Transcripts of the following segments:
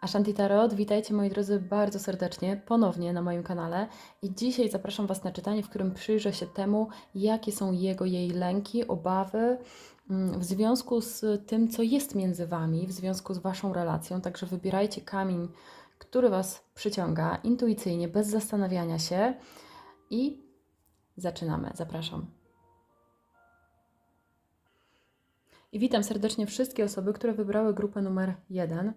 Ashanti Tarot, witajcie moi drodzy bardzo serdecznie ponownie na moim kanale i dzisiaj zapraszam Was na czytanie, w którym przyjrzę się temu, jakie są jego, jej lęki, obawy mm, w związku z tym, co jest między Wami, w związku z Waszą relacją, także wybierajcie kamień, który Was przyciąga intuicyjnie, bez zastanawiania się. I zaczynamy, zapraszam. I witam serdecznie wszystkie osoby, które wybrały grupę numer 1.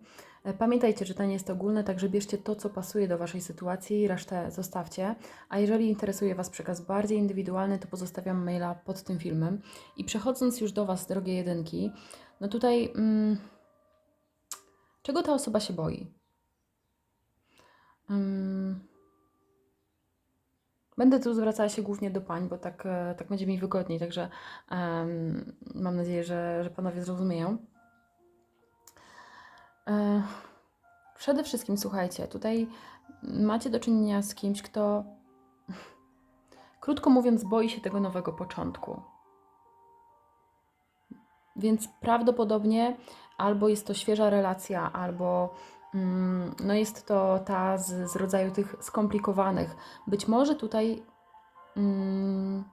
Pamiętajcie, czytanie jest ogólne, także bierzcie to, co pasuje do Waszej sytuacji resztę zostawcie. A jeżeli interesuje Was przekaz bardziej indywidualny, to pozostawiam maila pod tym filmem. I przechodząc już do Was, drogie jedynki, no tutaj, mm, czego ta osoba się boi? Mm, Będę tu zwracała się głównie do pań, bo tak, e, tak będzie mi wygodniej, także em, mam nadzieję, że, że panowie zrozumieją. E, Przede wszystkim słuchajcie, tutaj macie do czynienia z kimś, kto krótko mówiąc boi się tego nowego początku. Więc prawdopodobnie albo jest to świeża relacja, albo no jest to ta z, z rodzaju tych skomplikowanych. Być może tutaj mm,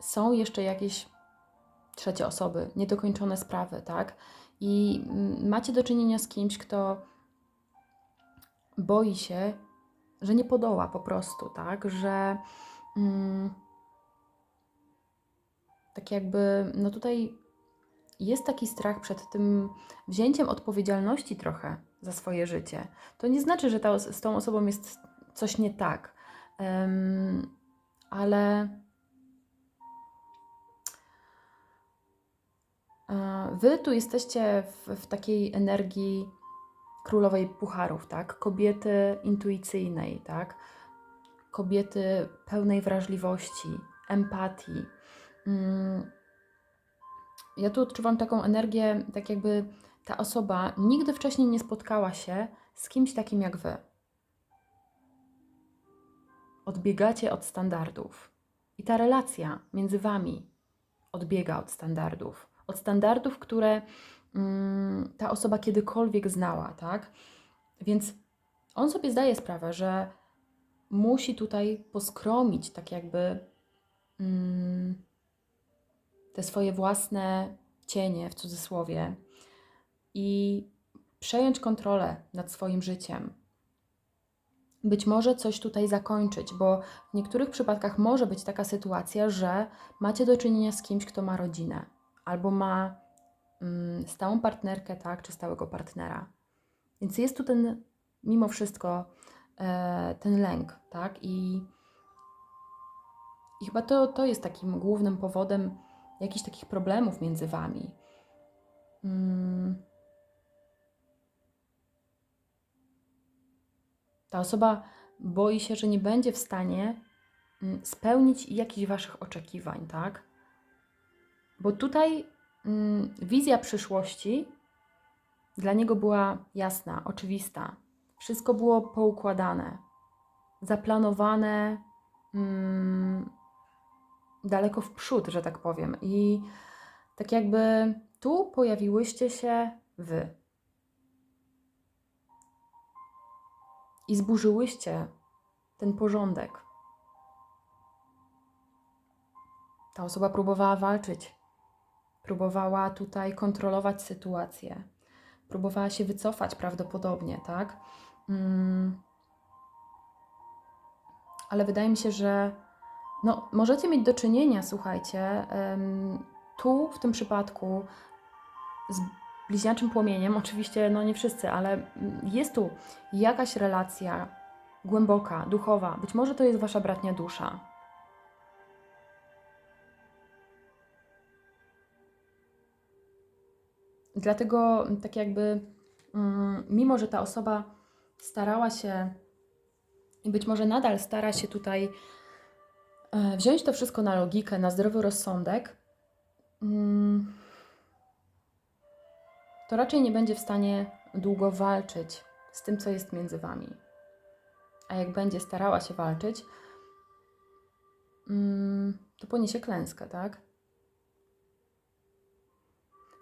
są jeszcze jakieś trzecie osoby, niedokończone sprawy, tak? I mm, macie do czynienia z kimś, kto boi się, że nie podoła po prostu, tak? Że mm, tak jakby, no tutaj jest taki strach przed tym wzięciem odpowiedzialności trochę za swoje życie. To nie znaczy, że ta, z tą osobą jest coś nie tak, um, ale Wy tu jesteście w, w takiej energii królowej pucharów, tak? Kobiety intuicyjnej, tak? Kobiety pełnej wrażliwości, empatii. Mm. Ja tu odczuwam taką energię, tak jakby ta osoba nigdy wcześniej nie spotkała się z kimś takim jak wy. Odbiegacie od standardów. I ta relacja między wami odbiega od standardów od standardów, które mm, ta osoba kiedykolwiek znała, tak? Więc on sobie zdaje sprawę, że musi tutaj poskromić tak jakby mm, te swoje własne cienie w cudzysłowie i przejąć kontrolę nad swoim życiem. Być może coś tutaj zakończyć, bo w niektórych przypadkach może być taka sytuacja, że macie do czynienia z kimś, kto ma rodzinę albo ma mm, stałą partnerkę, tak, czy stałego partnera. Więc jest tu ten, mimo wszystko, e, ten lęk, tak, i, i chyba to, to jest takim głównym powodem jakichś takich problemów między wami. Mm. Ta osoba boi się, że nie będzie w stanie mm, spełnić jakichś waszych oczekiwań, tak? Bo tutaj mm, wizja przyszłości dla niego była jasna, oczywista. Wszystko było poukładane, zaplanowane mm, daleko w przód, że tak powiem. I tak jakby tu pojawiłyście się wy. I zburzyłyście ten porządek. Ta osoba próbowała walczyć próbowała tutaj kontrolować sytuację, próbowała się wycofać prawdopodobnie, tak? Mm. Ale wydaje mi się, że no, możecie mieć do czynienia, słuchajcie, tu w tym przypadku z bliźniaczym płomieniem, oczywiście no nie wszyscy, ale jest tu jakaś relacja głęboka, duchowa. Być może to jest wasza bratnia dusza, Dlatego tak jakby, mm, mimo że ta osoba starała się i być może nadal stara się tutaj wziąć to wszystko na logikę, na zdrowy rozsądek, mm, to raczej nie będzie w stanie długo walczyć z tym, co jest między wami. A jak będzie starała się walczyć, mm, to poniesie klęskę, tak?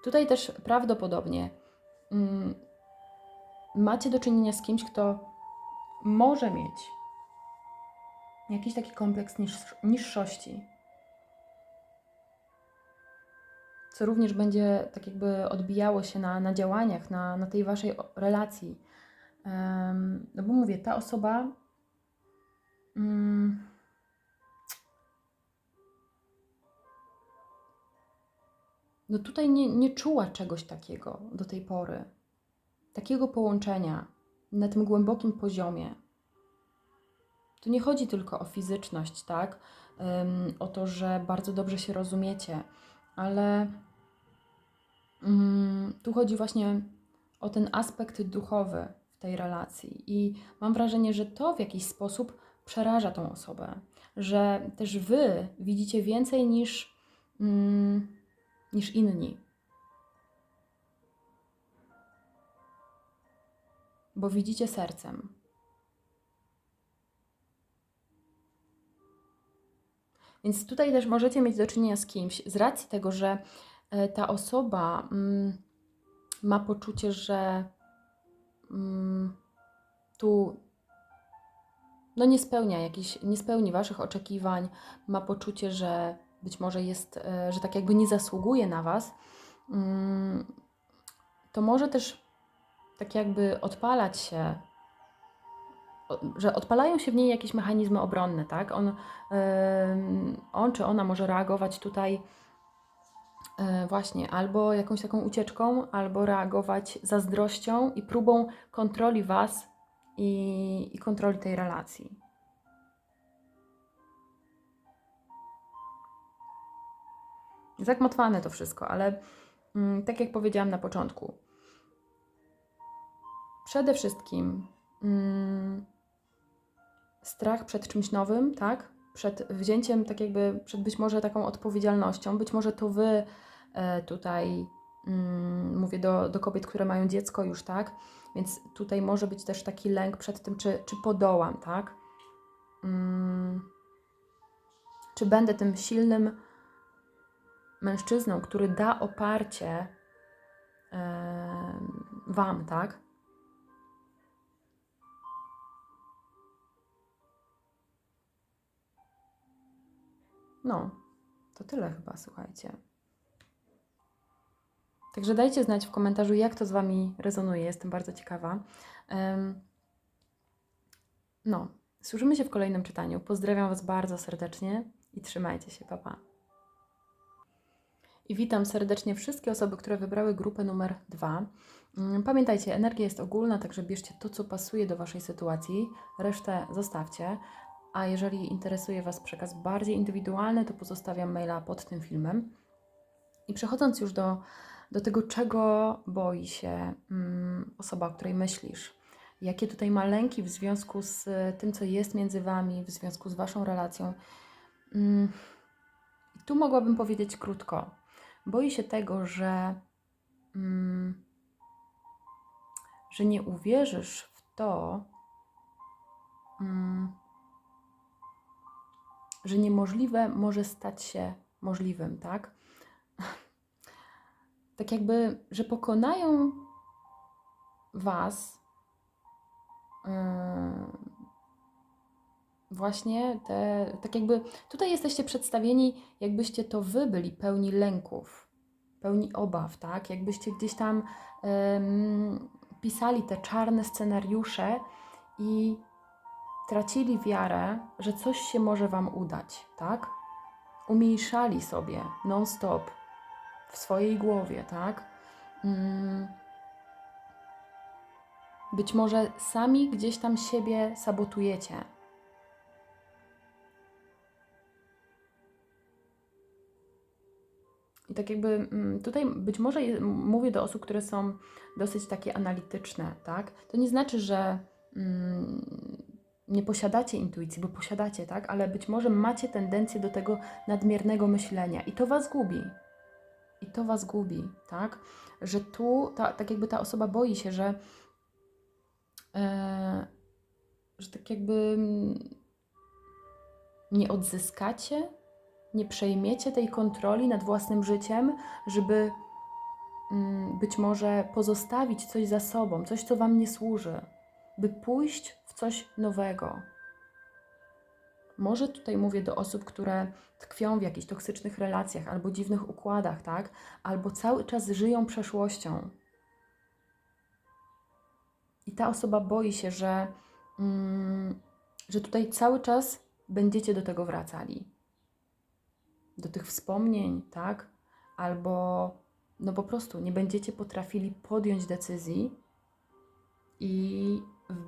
Tutaj też prawdopodobnie mm, macie do czynienia z kimś, kto może mieć jakiś taki kompleks niż, niższości. Co również będzie tak jakby odbijało się na, na działaniach, na, na tej waszej relacji. Em, no bo mówię, ta osoba. Mm, no tutaj nie, nie czuła czegoś takiego do tej pory. Takiego połączenia na tym głębokim poziomie. Tu nie chodzi tylko o fizyczność, tak? O to, że bardzo dobrze się rozumiecie, ale ym, tu chodzi właśnie o ten aspekt duchowy w tej relacji. I mam wrażenie, że to w jakiś sposób przeraża tą osobę, że też wy widzicie więcej niż, ym, niż inni. Bo widzicie sercem. Więc tutaj też możecie mieć do czynienia z kimś z racji tego, że e, ta osoba mm, ma poczucie, że mm, tu no nie spełnia jakichś, nie spełni waszych oczekiwań, ma poczucie, że być może jest, e, że tak jakby nie zasługuje na was, mm, to może też tak jakby odpalać się że odpalają się w niej jakieś mechanizmy obronne, tak? On, on czy ona może reagować tutaj e, właśnie albo jakąś taką ucieczką, albo reagować zazdrością i próbą kontroli Was i, i kontroli tej relacji. Zagmatwane to wszystko, ale mm, tak jak powiedziałam na początku, przede wszystkim mm, strach przed czymś nowym, tak? Przed wzięciem, tak jakby, przed być może taką odpowiedzialnością. Być może to wy e, tutaj, mm, mówię do, do kobiet, które mają dziecko już, tak? Więc tutaj może być też taki lęk przed tym, czy, czy podołam, tak? Mm, czy będę tym silnym mężczyzną, który da oparcie e, Wam, tak? No, to tyle chyba, słuchajcie. Także dajcie znać w komentarzu, jak to z Wami rezonuje. Jestem bardzo ciekawa. No, słyszymy się w kolejnym czytaniu. Pozdrawiam Was bardzo serdecznie i trzymajcie się, papa. I witam serdecznie wszystkie osoby, które wybrały grupę numer dwa. Mm, Pamiętajcie, energia jest ogólna, także bierzcie to, co pasuje do Waszej sytuacji, resztę zostawcie. A jeżeli interesuje Was przekaz bardziej indywidualny, to pozostawiam maila pod tym filmem. I przechodząc już do, do tego, czego boi się mm, osoba, o której myślisz, jakie tutaj ma lęki w związku z tym, co jest między Wami, w związku z Waszą relacją. Mm, tu mogłabym powiedzieć krótko. Boi się tego, że, mm, że nie uwierzysz w to, mm, że niemożliwe może stać się możliwym, tak? Tak jakby, że pokonają Was yy, właśnie te, tak jakby, tutaj jesteście przedstawieni, jakbyście to Wy byli pełni lęków, pełni obaw, tak? Jakbyście gdzieś tam pisali te czarne scenariusze i tracili wiarę, że coś się może Wam udać, tak? Umniejszali sobie non-stop w swojej głowie, tak? Mm. Być może sami gdzieś tam siebie sabotujecie. I tak jakby mm, tutaj być może mówię do osób, które są dosyć takie analityczne, tak? To nie znaczy, że mm, nie posiadacie intuicji, bo posiadacie, tak? Ale być może macie tendencję do tego nadmiernego myślenia i to was gubi. I to was gubi, tak? Że tu, ta, tak jakby ta osoba boi się, że, e, że tak jakby nie odzyskacie, nie przejmiecie tej kontroli nad własnym życiem, żeby mm, być może pozostawić coś za sobą, coś, co Wam nie służy, by pójść w coś nowego. Może tutaj mówię do osób, które tkwią w jakichś toksycznych relacjach albo dziwnych układach, tak? Albo cały czas żyją przeszłością. I ta osoba boi się, że, mm, że tutaj cały czas będziecie do tego wracali. Do tych wspomnień, tak? Albo no po prostu nie będziecie potrafili podjąć decyzji i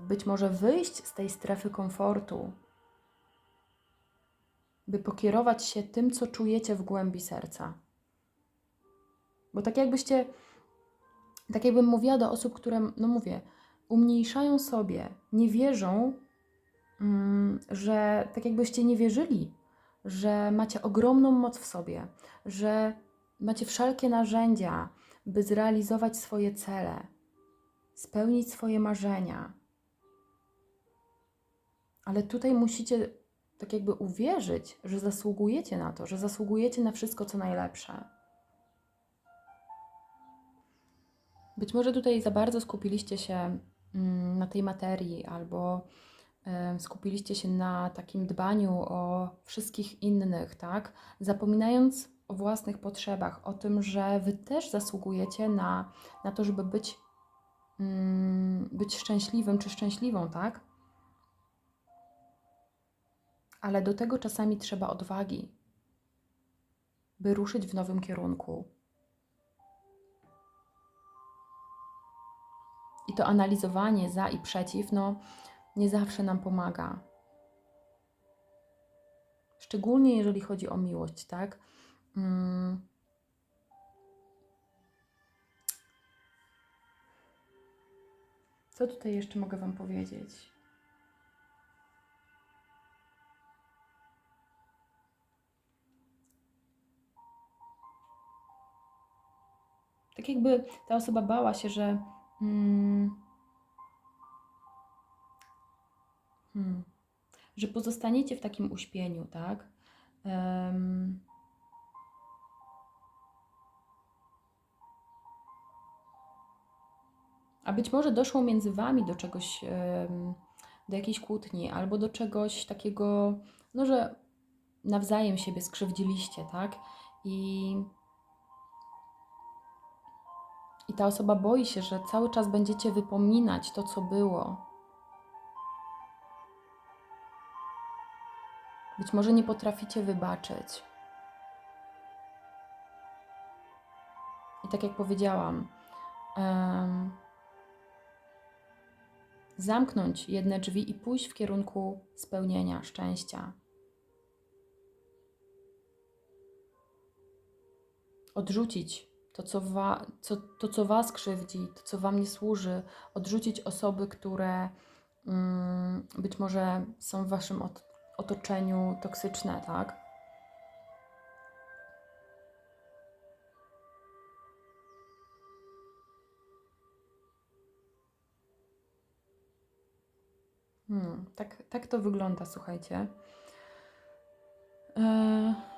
być może wyjść z tej strefy komfortu, by pokierować się tym, co czujecie w głębi serca. Bo tak jakbyście, tak jakbym mówiła do osób, które, no mówię, umniejszają sobie, nie wierzą, mm, że tak jakbyście nie wierzyli, że macie ogromną moc w sobie, że macie wszelkie narzędzia, by zrealizować swoje cele, spełnić swoje marzenia. Ale tutaj musicie tak jakby uwierzyć, że zasługujecie na to, że zasługujecie na wszystko, co najlepsze. Być może tutaj za bardzo skupiliście się mm, na tej materii, albo skupiliście się na takim dbaniu o wszystkich innych, tak? Zapominając o własnych potrzebach, o tym, że wy też zasługujecie na, na to, żeby być, mm, być szczęśliwym czy szczęśliwą, tak? Ale do tego czasami trzeba odwagi, by ruszyć w nowym kierunku. I to analizowanie za i przeciw, no nie zawsze nam pomaga. Szczególnie jeżeli chodzi o miłość, tak? Mm. Co tutaj jeszcze mogę Wam powiedzieć? Tak jakby ta osoba bała się, że. Mm, hmm, że pozostaniecie w takim uśpieniu, tak? Em, a być może doszło między wami do czegoś, em, do jakiejś kłótni, albo do czegoś takiego, no że nawzajem siebie skrzywdziliście, tak? I I ta osoba boi się, że cały czas będziecie wypominać to, co było. Być może nie potraficie wybaczyć. I tak jak powiedziałam, um, zamknąć jedne drzwi i pójść w kierunku spełnienia, szczęścia. Odrzucić to co, wa, co, to, co Was krzywdzi, to, co Wam nie służy, odrzucić osoby, które mm, być może są w Waszym ot otoczeniu toksyczne, tak? Hmm, tak, tak to wygląda, słuchajcie. Yy...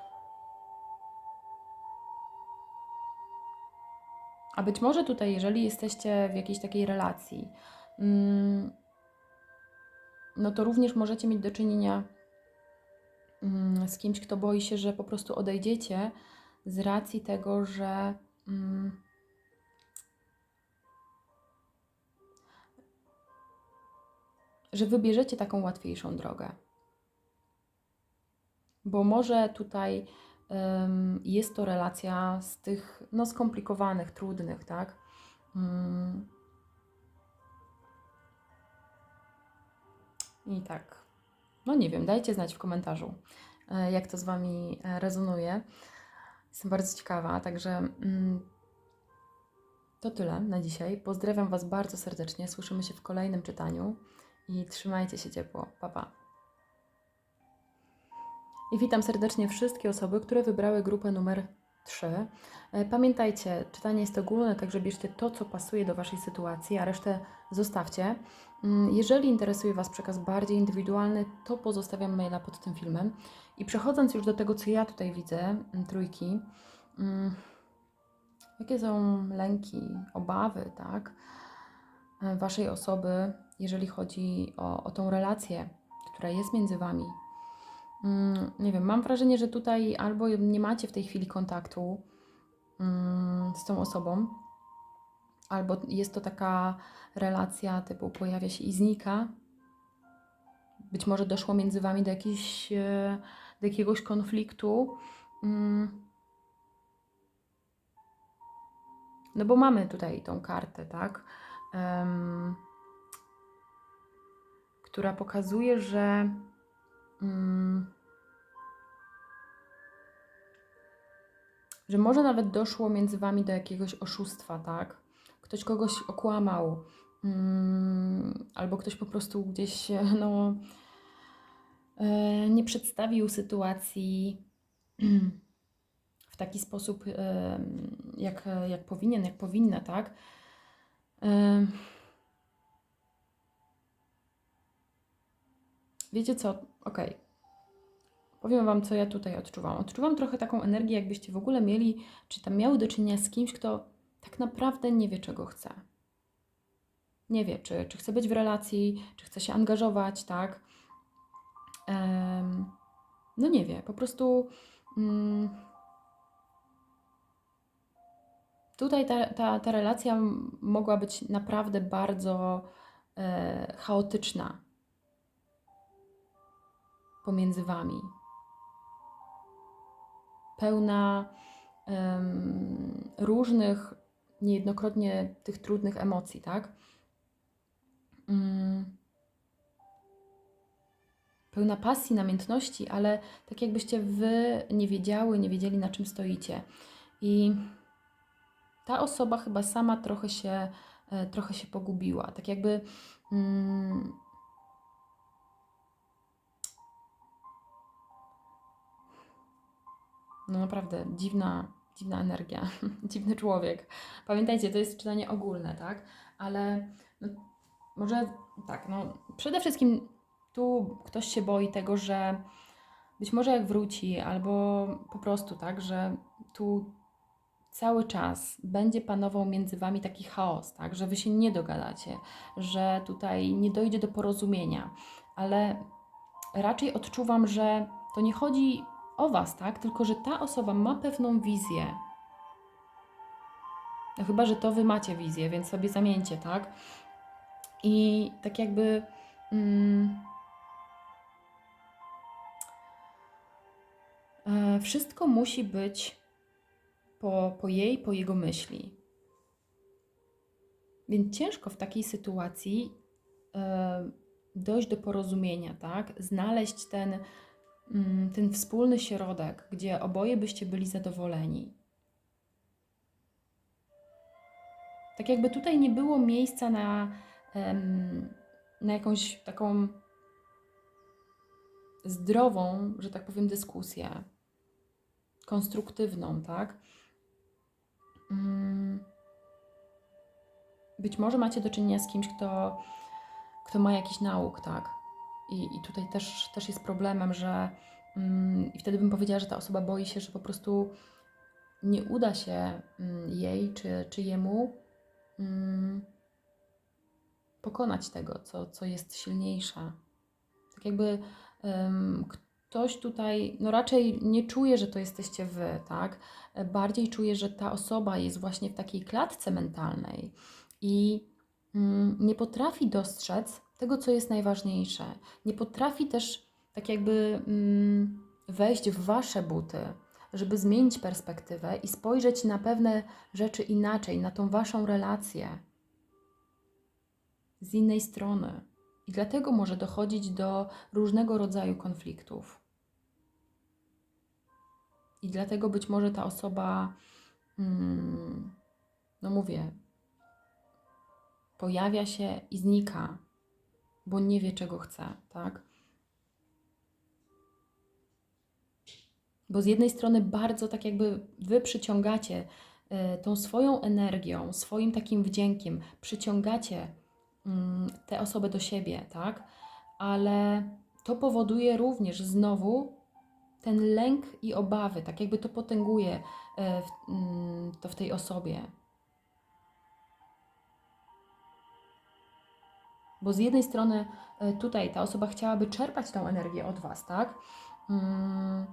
A być może tutaj, jeżeli jesteście w jakiejś takiej relacji, mm, no to również możecie mieć do czynienia mm, z kimś, kto boi się, że po prostu odejdziecie z racji tego, że mm, że wybierzecie taką łatwiejszą drogę. Bo może tutaj jest to relacja z tych no, skomplikowanych, trudnych, tak? Mm. I tak. No nie wiem, dajcie znać w komentarzu, e, jak to z Wami e, rezonuje. Jestem bardzo ciekawa, także mm, to tyle na dzisiaj. Pozdrawiam Was bardzo serdecznie. Słyszymy się w kolejnym czytaniu i trzymajcie się ciepło. Pa, pa. I witam serdecznie wszystkie osoby, które wybrały grupę numer 3. E, pamiętajcie, czytanie jest ogólne, także bierzcie to, co pasuje do Waszej sytuacji, a resztę zostawcie. Mm, jeżeli interesuje Was przekaz bardziej indywidualny, to pozostawiam maila pod tym filmem. I przechodząc już do tego, co ja tutaj widzę, mm, trójki, mm, Jakie są lęki, obawy, tak? e, Waszej osoby, jeżeli chodzi o, o tą relację, która jest między Wami. Mm, Nie wiem, mam wrażenie, że tutaj albo nie macie w tej chwili kontaktu mm, z tą osobą, albo jest to taka relacja typu pojawia się i znika. Być może doszło między Wami do, jakiejś, e, do jakiegoś konfliktu. Mm. No bo mamy tutaj tą kartę, tak? Em, która pokazuje, że mm, że może nawet doszło między wami do jakiegoś oszustwa, tak? Ktoś kogoś okłamał, mm, albo ktoś po prostu gdzieś, no, e, nie przedstawił sytuacji w taki sposób, e, jak, jak powinien, jak powinna, tak? E, Wiecie co? Okej. Powiem Wam, co ja tutaj odczuwam. Odczuwam trochę taką energię, jakbyście w ogóle mieli, czy tam miały do czynienia z kimś, kto tak naprawdę nie wie, czego chce. Nie wie, czy, czy chce być w relacji, czy chce się angażować, tak? Em, no nie wie, po prostu. Mm, tutaj ta, ta, ta relacja mogła być naprawdę bardzo e, chaotyczna pomiędzy wami. Pełna em, różnych, niejednokrotnie tych trudnych emocji, tak? Mm. Pełna pasji, namiętności, ale tak jakbyście wy nie wiedziały, nie wiedzieli na czym stoicie. I ta osoba chyba sama trochę się, e, trochę się pogubiła. Tak jakby mm, No naprawdę, dziwna, dziwna energia, dziwny człowiek. Pamiętajcie, to jest czytanie ogólne, tak? Ale no, może tak, no przede wszystkim tu ktoś się boi tego, że być może jak wróci, albo po prostu tak, że tu cały czas będzie panował między wami taki chaos, tak, że wy się nie dogadacie, że tutaj nie dojdzie do porozumienia, ale raczej odczuwam, że to nie chodzi o was, tak, tylko że ta osoba ma pewną wizję. No chyba, że to wy macie wizję, więc sobie zamieńcie, tak? I tak jakby. Mm, e, wszystko musi być po, po jej, po jego myśli. Więc ciężko w takiej sytuacji e, dojść do porozumienia, tak? Znaleźć ten, ten wspólny środek, gdzie oboje byście byli zadowoleni. Tak jakby tutaj nie było miejsca na, na jakąś taką zdrową, że tak powiem, dyskusję, konstruktywną, tak? Mm. Być może macie do czynienia z kimś, kto, kto ma jakiś nauk, tak? I, i tutaj też, też jest problemem, że mm, i wtedy bym powiedziała, że ta osoba boi się, że po prostu nie uda się mm, jej czy, czy jemu mm, pokonać tego, co, co jest silniejsze. Tak jakby em, ktoś tutaj, no raczej nie czuje, że to jesteście wy, tak? Bardziej czuje, że ta osoba jest właśnie w takiej klatce mentalnej i mm, nie potrafi dostrzec tego, co jest najważniejsze. Nie potrafi też tak jakby mm, wejść w wasze buty, żeby zmienić perspektywę i spojrzeć na pewne rzeczy inaczej, na tą waszą relację z innej strony. I dlatego może dochodzić do różnego rodzaju konfliktów. I dlatego być może ta osoba, mm, no mówię, pojawia się i znika, bo nie wie, czego chce, tak? Bo z jednej strony bardzo tak jakby wy przyciągacie y, tą swoją energią, swoim takim wdziękiem, przyciągacie mm, tę osobę do siebie, tak? Ale to powoduje również znowu ten lęk i obawy, tak jakby to potęguje e, mm, to w tej osobie. Bo z jednej strony e, tutaj ta osoba chciałaby czerpać tą energię od Was, tak? Mm.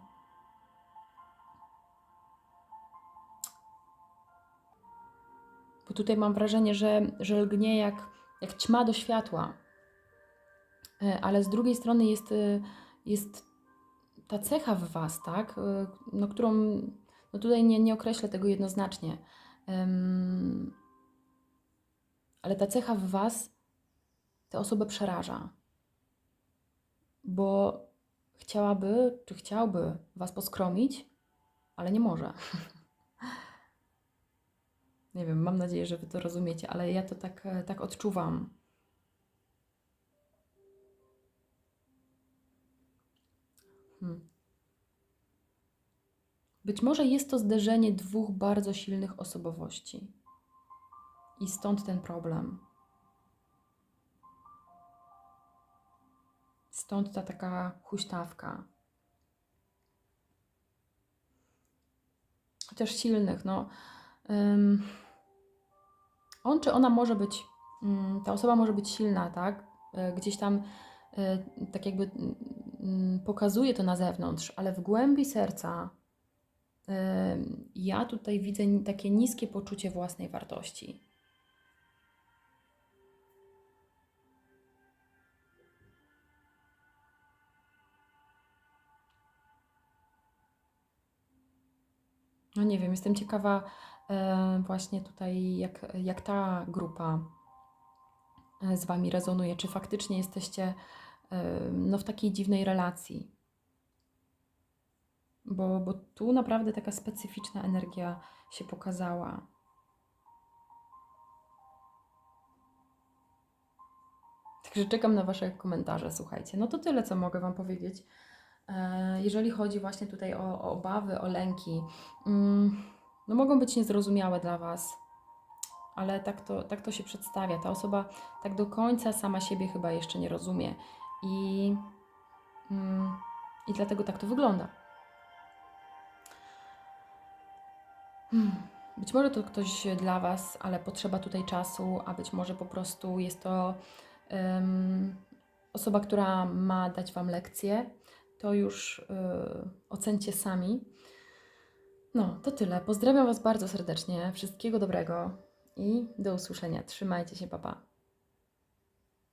Bo tutaj mam wrażenie, że, że lgnie jak, jak ćma do światła. E, Ale z drugiej strony jest, e, jest ta cecha w Was, tak? No, którą no tutaj nie, nie określę tego jednoznacznie. Ale ta cecha w Was tę osobę przeraża. Bo chciałaby, czy chciałby Was poskromić, ale nie może. Nie wiem, mam nadzieję, że Wy to rozumiecie, ale ja to tak, e, tak odczuwam. Hmm. Być może jest to zderzenie dwóch bardzo silnych osobowości. I stąd ten problem. Stąd ta taka huśtawka. Chociaż silnych, no. ym, on czy ona może być, ym, ta osoba może być silna, tak? Y, Gdzieś tam y, tak jakby ym, pokazuje to na zewnątrz, ale w głębi serca ja tutaj widzę takie niskie poczucie własnej wartości. No nie wiem, jestem ciekawa e, właśnie tutaj, jak, jak ta grupa e, z Wami rezonuje. Czy faktycznie jesteście e, no, w takiej dziwnej relacji? Bo, bo tu naprawdę taka specyficzna energia się pokazała. Także czekam na Wasze komentarze, słuchajcie. No to tyle, co mogę Wam powiedzieć. E, Jeżeli chodzi właśnie tutaj o, o obawy, o lęki, mm, no mogą być niezrozumiałe dla Was, ale tak to, tak to się przedstawia. Ta osoba tak do końca sama siebie chyba jeszcze nie rozumie i, mm, i dlatego tak to wygląda. Hmm. Być może to ktoś dla Was, ale potrzeba tutaj czasu, a być może po prostu jest to em, osoba, która ma dać Wam lekcję. To już y, ocencie sami. No, to tyle. Pozdrawiam Was bardzo serdecznie. Wszystkiego dobrego i do usłyszenia. Trzymajcie się, papa.